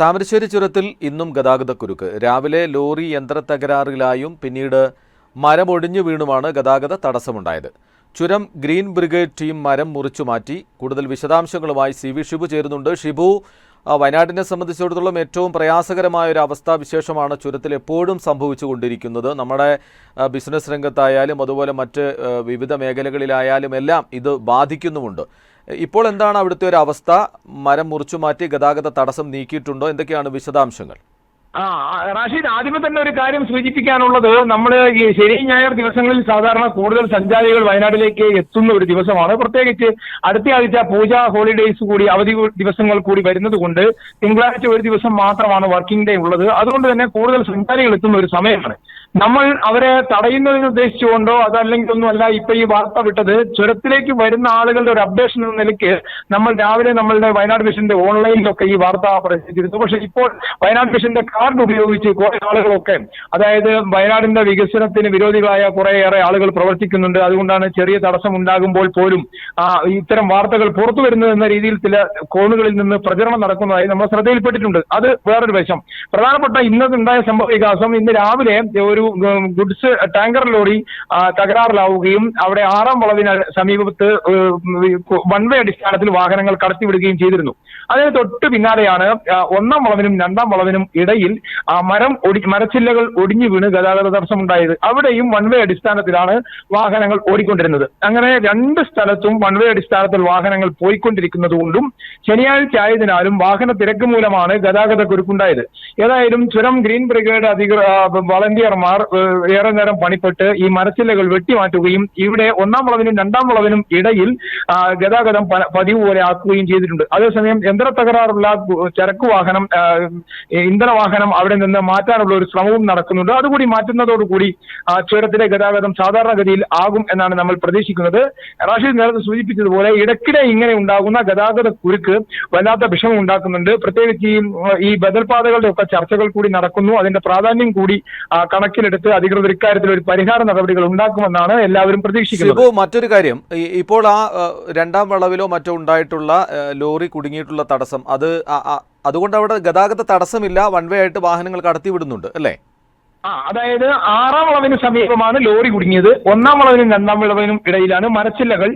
താമരശ്ശേരി ചുരത്തിൽ ഇന്നും ഗതാഗതക്കുരുക്ക്. രാവിലെ ലോറി യന്ത്രത്തകരാറിലായും പിന്നീട് മരമൊടിഞ്ഞു വീണുമാണ് ഗതാഗത തടസ്സമുണ്ടായത്. ചുരം ഗ്രീൻ ബ്രിഗേഡ് ടീം മരം മുറിച്ചു മാറ്റി. കൂടുതൽ വിശദാംശങ്ങളുമായി സി വി ഷിബു ചേരുന്നുണ്ട്. ഷിബു വയനാടിനെ സംബന്ധിച്ചിടത്തോളം ഏറ്റവും പ്രയാസകരമായ ഒരു അവസ്ഥാ വിശേഷമാണ് ചുരത്തിൽ എപ്പോഴും സംഭവിച്ചുകൊണ്ടിരിക്കുന്നത്. നമ്മുടെ ബിസിനസ് രംഗത്തായാലും അതുപോലെ മറ്റ് വിവിധ മേഖലകളിലായാലും എല്ലാം ഇത് ബാധിക്കുന്നുമുണ്ട്. ഇപ്പോൾ എന്താണ് അവിടുത്തെ ഒരു അവസ്ഥ? മരം മുറിച്ചു മാറ്റി ഗതാഗത തടസ്സം നീക്കിയിട്ടുണ്ടോ? എന്തൊക്കെയാണ് വിശദാംശങ്ങൾ? ആ റാഷിദ് ആദ്യമേ തന്നെ ഒരു കാര്യം സൂചിപ്പിക്കാനുള്ളത് നമ്മൾ ഈ ശനി ഞായർ ദിവസങ്ങളിൽ സാധാരണ കൂടുതൽ സഞ്ചാരികൾ വയനാട്ടിലേക്ക് എത്തുന്ന ഒരു ദിവസമാണ്. പ്രത്യേകിച്ച് അടുത്ത ആഴ്ച പൂജ ഹോളിഡേയ്സ് കൂടി അവധി ദിവസങ്ങൾ കൂടി വരുന്നത് കൊണ്ട് തിങ്കളാഴ്ച ഒരു ദിവസം മാത്രമാണ് വർക്കിംഗ് ഡേ ഉള്ളത്. അതുകൊണ്ട് തന്നെ കൂടുതൽ സഞ്ചാരികൾ എത്തുന്ന ഒരു സമയമാണ്. നമ്മൾ അവരെ തടയുന്നതിന് ഉദ്ദേശിച്ചുകൊണ്ടോ അതല്ലെങ്കിൽ ഒന്നുമല്ല ഇപ്പൊ ഈ വാർത്ത വിട്ടത് ചുരത്തിലേക്ക് വരുന്ന ആളുകളുടെ ഒരു അപ്ഡേഷൻ എന്ന നിലയ്ക്ക് നമ്മൾ രാവിലെ നമ്മളുടെ വയനാട് മിഷന്റെ ഓൺലൈനിലൊക്കെ ഈ വാർത്ത പ്രചരിച്ചിരുന്നു പക്ഷേ ഇപ്പോൾ വയനാട് മിഷന്റെ കാർഡ് ഉപയോഗിച്ച് കുറെ ആളുകളൊക്കെ അതായത് വയനാടിന്റെ വികസനത്തിന് വിരോധികളായ കുറേയേറെ ആളുകൾ പ്രവർത്തിക്കുന്നുണ്ട്. അതുകൊണ്ടാണ് ചെറിയ തടസ്സം ഉണ്ടാകുമ്പോൾ പോലും ആ, ഇത്തരം വാർത്തകൾ പുറത്തു വരുന്നത് എന്ന രീതിയിൽ ചില കോണുകളിൽ നിന്ന് പ്രചരണം നടക്കുന്നതായി നമ്മൾ ശ്രദ്ധയിൽപ്പെട്ടിട്ടുണ്ട്. അത് വേറൊരു വശം പ്രധാനപ്പെട്ട ഇന്നതുണ്ടായ സംഭവ വികാസം ഇന്ന് രാവിലെ ഒരു ഗുഡ്സ് ടാങ്കർ ലോറി തകരാറിലാവുകയും അവിടെ ആറാം വളവിന് സമീപത്ത് വൺ വേ അടിസ്ഥാനത്തിൽ വാഹനങ്ങൾ കടത്തിവിടുകയും ചെയ്തിരുന്നു. അതിന് തൊട്ട് പിന്നാലെയാണ് ഒന്നാം വളവിനും രണ്ടാം വളവിനും ഇടയിൽ ആ, മരം ഒടി മരച്ചില്ലകൾ ഒടിഞ്ഞു വീണ് ഗതാഗത തടസ്സം ഉണ്ടായത് അവിടെയും വൺ വേ അടിസ്ഥാനത്തിലാണ് വാഹനങ്ങൾ ഓടിക്കൊണ്ടിരുന്നത്. അങ്ങനെ രണ്ട് സ്ഥലത്തും വൺ വേ അടിസ്ഥാനത്തിൽ വാഹനങ്ങൾ പോയിക്കൊണ്ടിരിക്കുന്നത് കൊണ്ടും ശനിയാഴ്ച ആയതിനാലും വാഹന തിരക്ക് മൂലമാണ് ഗതാഗത കുരുക്കുണ്ടായത്. ഏതായാലും ചുരം ഗ്രീൻ ബ്രിഗേഡ് അധികൃ വളണ്ടിയർമാർ ഏറെ നേരം പണിപ്പെട്ട് ഈ മരച്ചില്ലകൾ വെട്ടിമാറ്റുകയും ഇവിടെ ഒന്നാം വളവിനും രണ്ടാം വളവിനും ഇടയിൽ ഗതാഗതം പതിവ് പോലെ ആക്കുകയും ചെയ്തിട്ടുണ്ട്. അതേസമയം യന്ത്ര തകരാറുള്ള ചരക്ക് വാഹനം ഇന്ധന വാഹനം അവിടെ നിന്ന് മാറ്റാനുള്ള ഒരു ശ്രമവും നടക്കുന്നുണ്ട്. അതുകൂടി മാറ്റുന്നതോടുകൂടി ചുരത്തിലെ ഗതാഗതം സാധാരണഗതിയിൽ ആകും എന്നാണ് നമ്മൾ പ്രതീക്ഷിക്കുന്നത്. റാഷിദ് നേരത്തെ സൂചിപ്പിച്ചതുപോലെ ഇടയ്ക്കിടെ ഇങ്ങനെ ഉണ്ടാകുന്ന ഗതാഗത കുരുക്ക് വല്ലാത്ത വിഷമം ഉണ്ടാക്കുന്നുണ്ട്. പ്രത്യേകിച്ച് ഈ ബദൽപാതകളുടെ ഒക്കെ ചർച്ചകൾ കൂടി നടക്കുന്നു. അതിന്റെ പ്രാധാന്യം കൂടി കണക്കിലെടുത്ത് അധികൃതർ ഇക്കാര്യത്തിൽ ഒരു പരിഹാര നടപടികൾ ഉണ്ടാക്കുമെന്നാണ് എല്ലാവരും പ്രതീക്ഷിക്കുന്നത്. മറ്റൊരു കാര്യം. ഇപ്പോൾ ആ രണ്ടാം വളവിലോ മറ്റോ ഉണ്ടായിട്ടുള്ള ലോറി കുടുങ്ങിയിട്ടുള്ള തടസ്സം അത് അതുകൊണ്ട് അവിടെ ഗതാഗത തടസ്സമില്ല വൺ വേ ആയിട്ട് വാഹനങ്ങൾ കടത്തിവിടുന്നുണ്ട് അല്ലേ? ആ അതായത് ആറാം വളവിന് സമീപമാണ് ലോറി കുടുങ്ങിയത്. ഒന്നാം വളവിനും രണ്ടാം വളവിനും ഇടയിലാണ് മരച്ചില്ലകൾ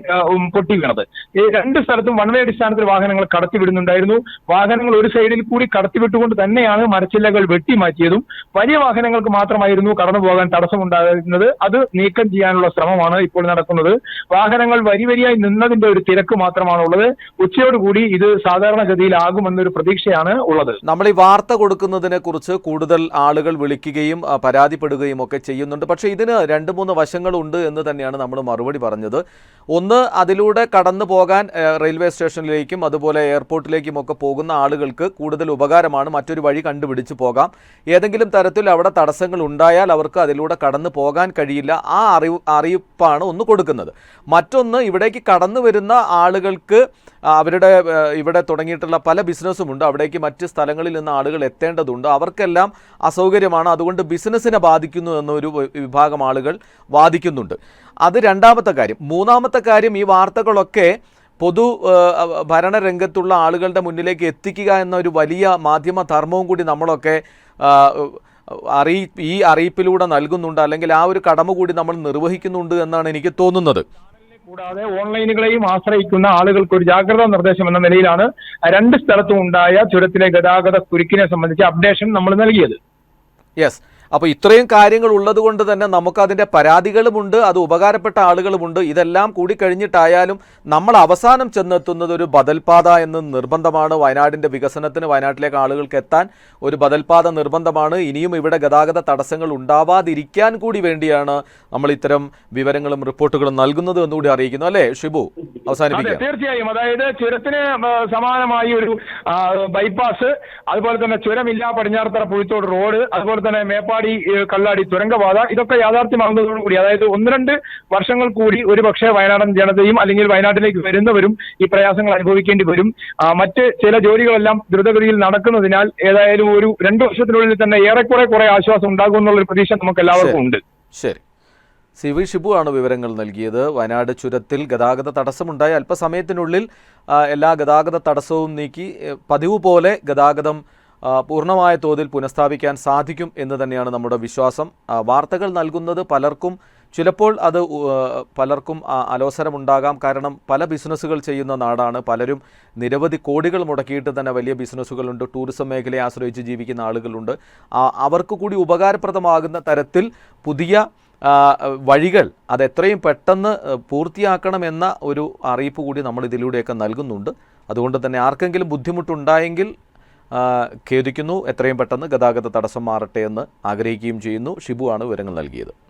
പൊട്ടി വീണത്. ഈ രണ്ട് സ്ഥലത്തും വൺ വേ അടിസ്ഥാനത്തിൽ വാഹനങ്ങൾ കടത്തിവിടുന്നുണ്ടായിരുന്നു വാഹനങ്ങൾ ഒരു സൈഡിൽ കൂടി കടത്തിവിട്ടുകൊണ്ട് തന്നെയാണ് മരച്ചില്ലകൾ വെട്ടിമാറ്റിയതും വലിയ വാഹനങ്ങൾക്ക് മാത്രമായിരുന്നു കടന്നു പോകാൻ തടസ്സമുണ്ടായിരുന്നത്. അത് നീക്കം ചെയ്യാനുള്ള ശ്രമമാണ് ഇപ്പോൾ നടക്കുന്നത്. വാഹനങ്ങൾ വരി വരിയായി നിന്നതിന്റെ ഒരു തിരക്ക് മാത്രമാണുള്ളത്. ഉച്ചയോടുകൂടി ഇത് സാധാരണഗതിയിലാകുമെന്നൊരു പ്രതീക്ഷയാണ് ഉള്ളത്. നമ്മൾ ഈ വാർത്ത കൊടുക്കുന്നതിനെ കുറിച്ച് കൂടുതൽ ആളുകൾ വിളിക്കുകയും പരാതിപ്പെടുകയും ഒക്കെ ചെയ്യുന്നുണ്ട്. പക്ഷേ ഇതിന് രണ്ട് മൂന്ന് വശങ്ങളുണ്ട് എന്ന് തന്നെയാണ് നമ്മൾ മറുപടി പറഞ്ഞത്. ഒന്ന് അതിലൂടെ കടന്നു പോകാൻ റെയിൽവേ സ്റ്റേഷനിലേക്കും അതുപോലെ എയർപോർട്ടിലേക്കും ഒക്കെ പോകുന്ന ആളുകൾക്ക് കൂടുതൽ ഉപകാരമാണ്. മറ്റൊരു വഴി കണ്ടുപിടിച്ച് പോകാം. ഏതെങ്കിലും തരത്തിൽ അവിടെ തടസ്സങ്ങൾ ഉണ്ടായാൽ അവർക്ക് അതിലൂടെ കടന്നു പോകാൻ കഴിയില്ല. ആ അറിവ് അറിയിപ്പാണ് ഒന്ന് കൊടുക്കുന്നത്. മറ്റൊന്ന് ഇവിടേക്ക് കടന്നു വരുന്ന ആളുകൾക്ക് അവരുടെ ഇവിടെ തുടങ്ങിയിട്ടുള്ള പല ബിസിനസ്സുമുണ്ട് അവിടേക്ക് മറ്റ് സ്ഥലങ്ങളിൽ നിന്ന് ആളുകൾ എത്തേണ്ടതുണ്ട്. അവർക്കെല്ലാം അസൗകര്യമാണ്. അതുകൊണ്ട് ബിസിനസ്സിനെ ബാധിക്കുന്നു എന്നൊരു വിഭാഗം ആളുകൾ വാദിക്കുന്നുണ്ട്. അത് രണ്ടാമത്തെ കാര്യം. മൂന്നാമത്തെ കാര്യം ഈ വാർത്തകളൊക്കെ പൊതു ഭരണരംഗത്തുള്ള ആളുകളുടെ മുന്നിലേക്ക് എത്തിക്കുക എന്ന ഒരു വലിയ മാധ്യമ ധർമ്മവും കൂടി നമ്മളൊക്കെ അറിയി ഈ അറിയിപ്പിലൂടെ നൽകുന്നുണ്ട്. അല്ലെങ്കിൽ ആ ഒരു കടമ കൂടി നമ്മൾ നിർവഹിക്കുന്നുണ്ട് എന്നാണ് എനിക്ക് തോന്നുന്നത്. കൂടാതെ ഓൺലൈനുകളെയും ആശ്രയിക്കുന്ന ആളുകൾക്ക് ഒരു ജാഗ്രതാ നിർദ്ദേശം എന്ന നിലയിലാണ് രണ്ട് സ്ഥലത്തും ഉണ്ടായ ചുരത്തിലെ ഗതാഗത കുരുക്കിനെ സംബന്ധിച്ച് അപ്ഡേഷൻ നമ്മൾ നൽകിയത്. യെസ് അപ്പോൾ ഇത്രയും കാര്യങ്ങൾ ഉള്ളത് കൊണ്ട് തന്നെ നമുക്കതിന്റെ പരാതികളുമുണ്ട് അത് ഉപകാരപ്പെട്ട ആളുകളുമുണ്ട് ഇതെല്ലാം കൂടി കഴിഞ്ഞിട്ടായാലും നമ്മൾ അവസാനം ചെന്നെത്തുന്നത് ഒരു ബദൽപാത എന്ന് നിർബന്ധമാണ്. വയനാടിന്റെ വികസനത്തിന് വയനാട്ടിലേക്ക് ആളുകൾക്ക് എത്താൻ ഒരു ബദൽപാത നിർബന്ധമാണ്. ഇനിയും ഇവിടെ ഗതാഗത തടസ്സങ്ങൾ ഉണ്ടാവാതിരിക്കാൻ കൂടി വേണ്ടിയാണ് നമ്മൾ ഇത്തരം വിവരങ്ങളും റിപ്പോർട്ടുകളും നൽകുന്നത് എന്നുകൂടി അറിയിക്കുന്നു. അല്ലേ ഷിബു? അവസാനിപ്പിക്കാം. തീർച്ചയായും. അതായത് ചുരത്തിന് സമാനമായി ഒരു ബൈപ്പാസ് അതുപോലെ തന്നെ ചുരമില്ല പടിഞ്ഞാറത്തറ പുഴിത്തോട് റോഡ് അതുപോലെ തന്നെ മേപ്പാടി കല്ലാടി കള്ളാടി തുരങ്കപാത ഇതൊക്കെ യാഥാർത്ഥ്യമാകുന്നതോടുകൂടി അതായത് ഒന്ന് രണ്ട് വർഷങ്ങൾ കൂടി ഒരു പക്ഷേ വയനാടൻ ജനതയും അല്ലെങ്കിൽ വയനാട്ടിലേക്ക് വരുന്നവരും ഈ പ്രയാസങ്ങൾ അനുഭവിക്കേണ്ടി വരും. മറ്റ് ചില ജോലികളെല്ലാം ദ്രുതഗതിയിൽ നടക്കുന്നതിനാൽ ഏതായാലും ഒരു രണ്ടു വർഷത്തിനുള്ളിൽ തന്നെ ഏറെക്കുറെ കുറെ ആശ്വാസം ഉണ്ടാകുമെന്നുള്ള ഒരു പ്രതീക്ഷ നമുക്ക് എല്ലാവർക്കും ഉണ്ട്. ശരി. സി വി ഷിബു ആണ് വിവരങ്ങൾ നൽകിയത്. വയനാട് ചുരത്തിൽ ഗതാഗത തടസ്സമുണ്ടായ അല്പസമയത്തിനുള്ളിൽ എല്ലാ ഗതാഗത തടസ്സവും നീക്കി പതിവ് പോലെ ഗതാഗതം പൂർണമായ തോതിൽ പുനഃസ്ഥാപിക്കാൻ സാധിക്കും എന്ന് തന്നെയാണ് നമ്മുടെ വിശ്വാസം. വാർത്തകൾ നൽകുന്നത് പലർക്കും ചിലപ്പോൾ അത് പലർക്കും അലോസരമുണ്ടാകാം. കാരണം പല ബിസിനസ്സുകൾ ചെയ്യുന്ന നാടാണ്. പലരും നിരവധി കോടികൾ മുടക്കിയിട്ട് തന്നെ വലിയ ബിസിനസ്സുകളുണ്ട്. ടൂറിസം മേഖലയെ ആശ്രയിച്ച് ജീവിക്കുന്ന ആളുകളുണ്ട്. അവർക്ക് കൂടി ഉപകാരപ്രദമാകുന്ന തരത്തിൽ പുതിയ വഴികൾ അത് എത്രയും പെട്ടെന്ന് പൂർത്തിയാക്കണമെന്ന ഒരു അറിയിപ്പ് കൂടി നമ്മൾ ഇതിലൂടെയൊക്കെ നൽകുന്നുണ്ട്. അതുകൊണ്ട് തന്നെ ആർക്കെങ്കിലും ബുദ്ധിമുട്ടുണ്ടായെങ്കിൽ ഖേദിക്കുന്നു. എത്രയും പെട്ടെന്ന് ഗതാഗത തടസ്സം മാറട്ടെ എന്ന് ആഗ്രഹിക്കുകയും ചെയ്യുന്നു. ഷിബു ആണ് വിവരങ്ങൾ നൽകിയത്.